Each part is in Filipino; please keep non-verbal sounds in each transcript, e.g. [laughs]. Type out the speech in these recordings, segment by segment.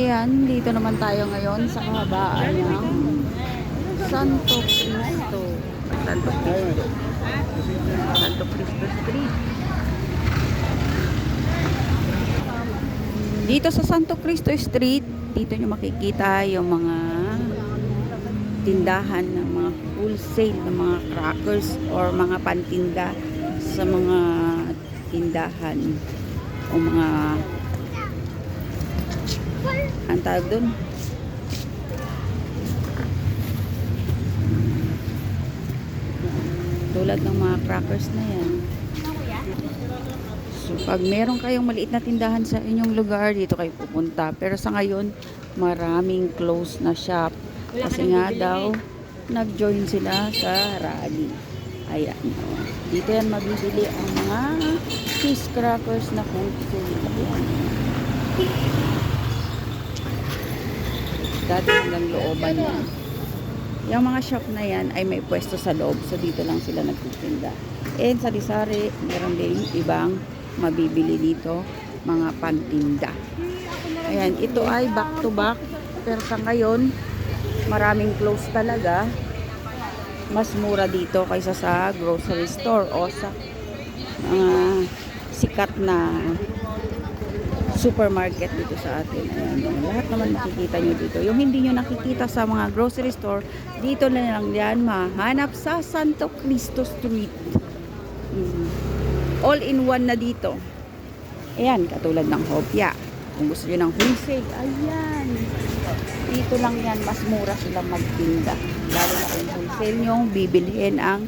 Ayan, dito naman tayo ngayon sa kahabaan ng Santo Cristo. Santo Cristo. Santo Cristo Street. Dito sa Santo Cristo Street, dito nyo makikita yung mga tindahan ng mga wholesale ng mga crackers or mga pantinda sa mga tindahan o mga ang tawag doon tulad ng mga crackers na yan. So pag meron kayong maliit na tindahan sa inyong lugar dito kayo pupunta. Pero sa ngayon maraming close na shop. Kasi nga daw nag-join sila sa rally. Ayan o. dito yan mabibili ang mga cheese crackers na wholesale ayan dati hanggang looban yan. Yung mga shop na yan ay may pwesto sa loob. So dito lang sila nagtitinda. And sa Disari, meron din ibang mabibili dito mga pantinda. Ayan, ito ay back to back. Pero sa ngayon, maraming close talaga. Mas mura dito kaysa sa grocery store o sa mga sikat na supermarket dito sa atin. Ayan, lahat naman makikita nyo dito. Yung hindi nyo nakikita sa mga grocery store, dito na lang yan mahanap sa Santo Cristo Street. Mm. All in one na dito. Ayan, katulad ng hopya. Kung gusto nyo ng wholesale, ayan. Dito lang yan, mas mura sila magtinda. Lalo na kung wholesale nyo, bibilhin ang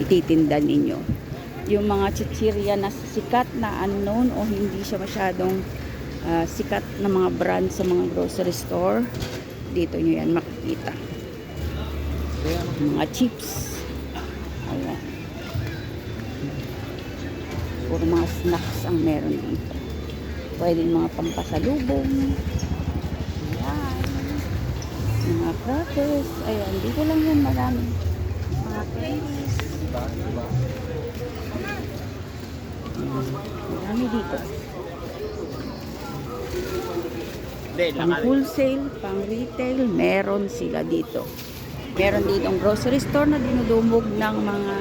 ititinda ninyo yung mga chichirya na sikat na unknown o hindi siya masyadong ah, sikat na mga brand sa mga grocery store dito nyo yan makikita. Mga chips. Ayan. Puro mga snacks ang meron dito. Pwede mga pampasalubong. Ayan. Mga crackers. Ayan dito lang yan marami. Mga candies Marami dito. Pang wholesale, pang retail, meron sila dito. Meron ditong grocery store na dinudumog ng mga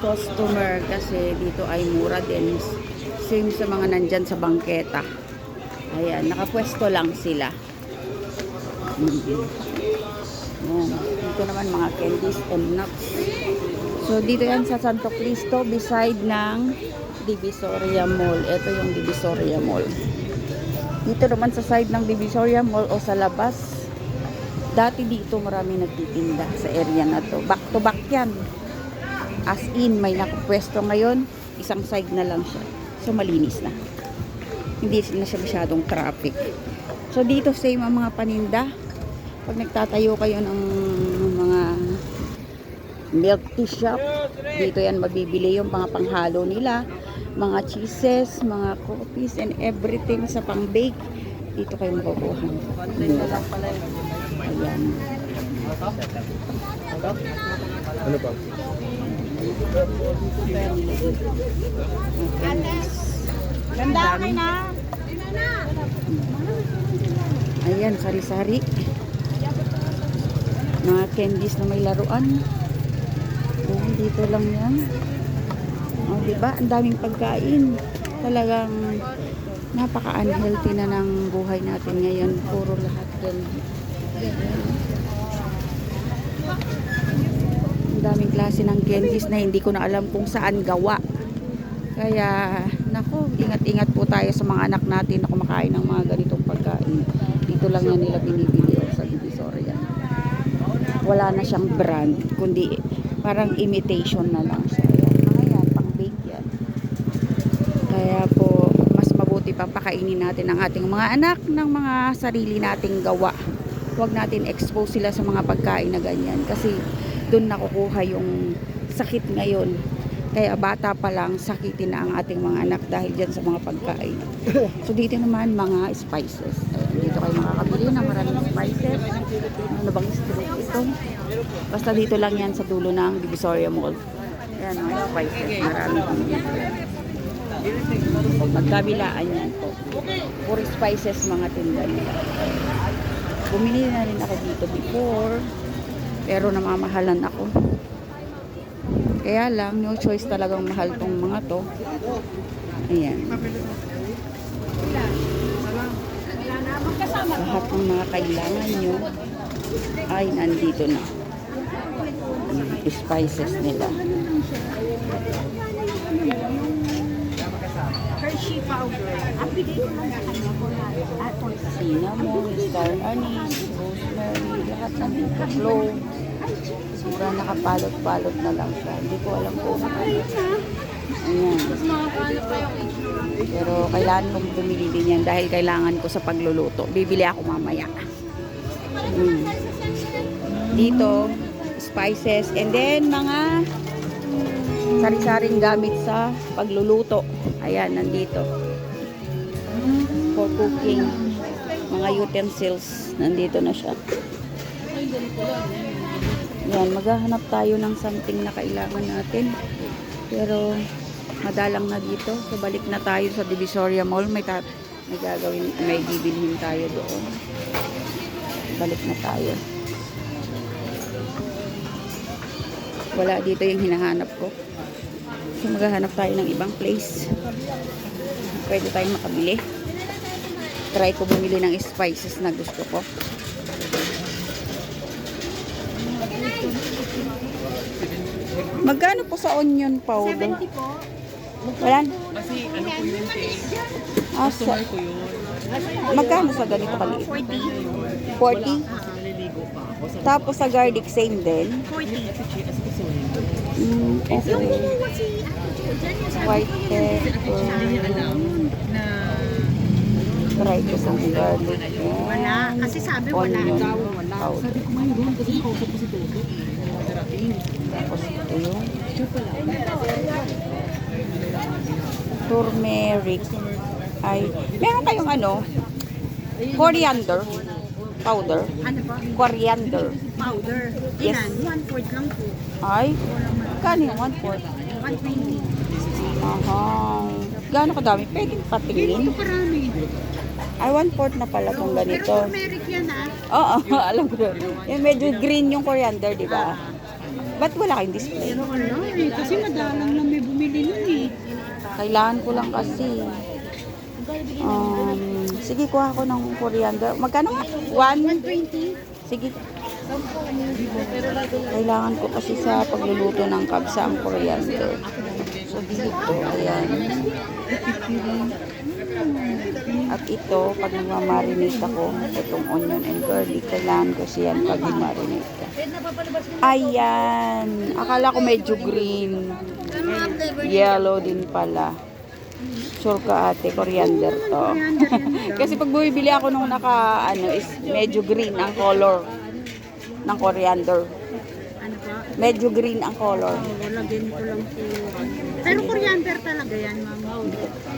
customer kasi dito ay mura din. Same sa mga nandyan sa bangketa. Ayan, nakapwesto lang sila. Ayan. Dito naman mga candies and nuts. So dito yan sa Santo Cristo beside ng Divisoria Mall. Ito yung Divisoria Mall. Dito naman sa side ng Divisoria Mall o sa labas. Dati dito marami nagtitinda sa area na to. Back to back yan. As in, may nakapwesto ngayon. Isang side na lang siya. So malinis na. Hindi na siya masyadong traffic. So dito same ang mga paninda. Pag nagtatayo kayo ng mga milk tea shop. Dito yan mabibili yung mga panghalo nila. Mga cheeses, mga coffees, and everything sa pang-bake. Dito kayo makukuha. Mura. Ayan. Ano pa? Ganda kay na. Ayan, sari-sari. Mga candies na may laruan. Dito lang yan. Oh, di ba? Ang daming pagkain. Talagang napaka-unhealthy na ng buhay natin ngayon. Puro lahat din. Ang daming klase ng candies na hindi ko na alam kung saan gawa. Kaya, nako, ingat-ingat po tayo sa mga anak natin na kumakain ng mga ganitong pagkain. Dito lang yan nila binibili sa Divisoria. Wala na siyang brand, kundi parang imitation na lang siya. Yan, mga yan, pang bake yan. Kaya po, mas mabuti pa pakainin natin ang ating mga anak ng mga sarili nating gawa. Huwag natin expose sila sa mga pagkain na ganyan kasi doon nakukuha yung sakit ngayon. Kaya bata pa lang, sakitin na ang ating mga anak dahil dyan sa mga pagkain. So dito naman mga spices. Ayan, dito kayo makakabili ng maraming spices. Ano bang street ito? Basta dito lang yan sa dulo ng Divisoria Mall. Ayan, mga spices. Marami. Magkabilaan yan po. Puro spices mga tinda nila. Bumili na rin ako dito before. Pero namamahalan ako. Kaya lang, no choice talagang mahal tong mga to. Ayan. Lahat ng mga kailangan nyo ay nandito na. Spices nila. Hershey powder. Ang bigay ko lang sa kanya po na at on cinnamon, star anise, rosemary, lahat nandito. Cloves. Siguro nakapalot-palot na lang siya. Hindi ko alam kung ano. Ayan. Pero kailangan kong bumili din yan dahil kailangan ko sa pagluluto. Bibili ako mamaya. Mm. Dito, spices. And then, mga sari-saring gamit sa pagluluto. Ayan, nandito. For cooking. Mga utensils. Nandito na siya. Yan, maghahanap tayo ng something na kailangan natin. Pero, madalang na dito. So, balik na tayo sa Divisoria Mall. May, may gagawin, may bibilhin tayo doon. Balik na tayo. Wala dito yung hinahanap ko. So, maghahanap tayo ng ibang place. Pwede tayong makabili. Try ko bumili ng spices na gusto ko. Magkano po sa onion powder? 70 po. Wala. Kasi ano po yun, te? Ah, sa, Customer ko yun. magkano sa ganito kaliit? 40. 40? Naliligo pa ako. Sa Tapos sa garlic same din? 40. kasi chias ko so Mm, sabi White pepper. Try ko sa garlic Wala. Kasi sabi wala. Daw wala. Sabi ko mayroon kasi kausap ko si Toto. Tapos ito yung turmeric. Ay, meron kayong ano? Coriander powder. Ano po? Coriander. Powder. Yes. Ilan? One fourth lang po. Ay, kano yung one fourth? 120. Aha. Gaano kadami? Pwede patingin. Ito karami. Ay, one fourth na pala Pero ganito. turmeric yan ah. Oo, [laughs] alam ko. Yung medyo green yung coriander, di ba? Ba't wala kayong display? Pero ano eh. Kasi madalang lang may bumili nun eh. Kailangan ko lang kasi. Um, sige, kuha ko ng coriander. Magkano nga? One? 120. Sige. Kailangan ko kasi sa pagluluto ng kabsa ang coriander. So, dito, ayan. At ito, pag nagmamarinate ako, itong onion and garlic, kailangan ko siyan pag marinate ka. Ayan. Akala ko medyo green. Yellow din pala. Sure ka ate, coriander to. [laughs] Kasi pag bumibili ako nung naka, ano, is medyo green ang color ng coriander. Ano po? Medyo green ang color. Oh, lagyan ko lang po. Pero coriander talaga yan, ma'am.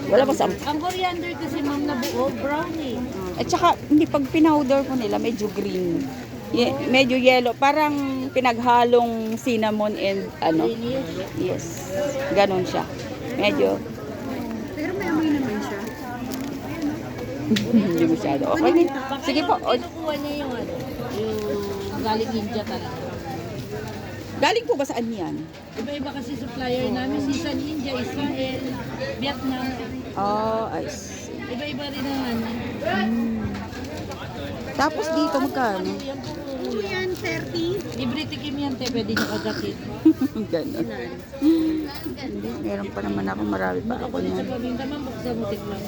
Wala ba sa... Ang coriander kasi, ma'am, na buo, brown eh. At saka, hindi pag pinowder ko nila, medyo green. Ye- medyo yellow. Parang pinaghalong cinnamon and ano. Yes. Ganon siya. Medyo, Pero may amoy naman siya. [laughs] hindi masyado. Okay. Sige po. O, Kinukuha niya yung ano, yung galing India talaga. galing po ba saan yan? Iba-iba kasi supplier namin, minsan India, Israel, Vietnam. Oh, I see. Iba-iba rin ang ano. Tapos dito, magkano? Oo yan, 30. libre tikim yan, te, pwede niyo kagatin. [laughs] Ganon. Meron pa naman ako. Marami pa ako Sa niyan. pabinta man, buksan mo tikman.